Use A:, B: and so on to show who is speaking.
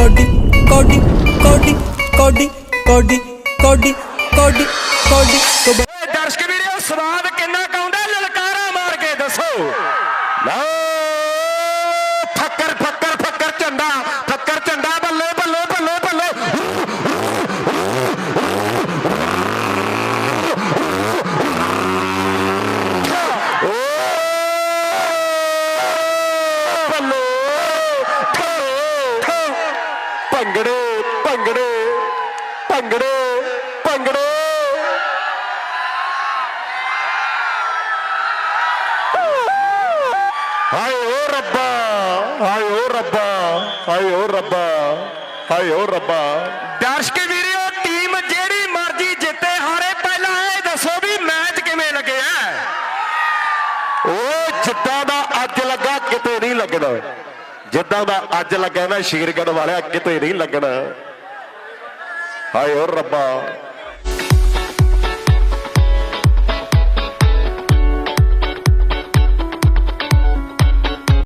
A: Cody ਕੋਡੀ ਕੋਡੀ ਕੋਡੀ ਕੋਡੀ ਕੋਡੀ ਕੋਡੀ ਕੋਡੀ
B: ਦਰਸ਼ਕ ਵੀਰੋ, ਸਵਾਦ ਕਿੰਨਾ ਕਾਉਂਦਾ? ਲਲਕਾਰਾ ਮਾਰ ਕੇ ਦੱਸੋ। ਲਓ, ਫੱਕਰ ਫੱਕਰ ਫੱਕਰ ਝੰਡਾ। ਭੰਗੜੇ ਭੰਗੜੇ ਭੰਗੜੇ ਭੰਗੜੇ। ਹਾਏ ਓ ਰੱਬਾ, ਹਾਏ ਓ ਰੱਬਾ, ਹਾਏ ਓ ਰੱਬਾ, ਹਾਏ ਓ ਰੱਬਾ। ਦਰਸ਼ਕ ਵੀਰੋ, ਟੀਮ ਜਿਹੜੀ ਮਰਜ਼ੀ ਜਿੱਤੇ, ਹਾਰੇ ਪਹਿਲਾਂ ਇਹ ਦੱਸੋ ਵੀ ਮੈਚ ਕਿਵੇਂ ਲੱਗਿਆ? ਉਹ ਜਿੱਦਾਂ ਦਾ ਅੱਜ ਲੱਗਾ, ਕਿਤੇ ਨਹੀਂ ਲੱਗਦਾ ਜਿੱਦਾਂ ਦਾ ਅੱਜ ਲੱਗਾ ਨਾ ਸ਼ੀਰਗੜ ਵਾਲਿਆ ਕਿਤੇ ਨਹੀਂ ਲੱਗਣਾ। ਹਾਏ ਓ ਰੱਬਾ।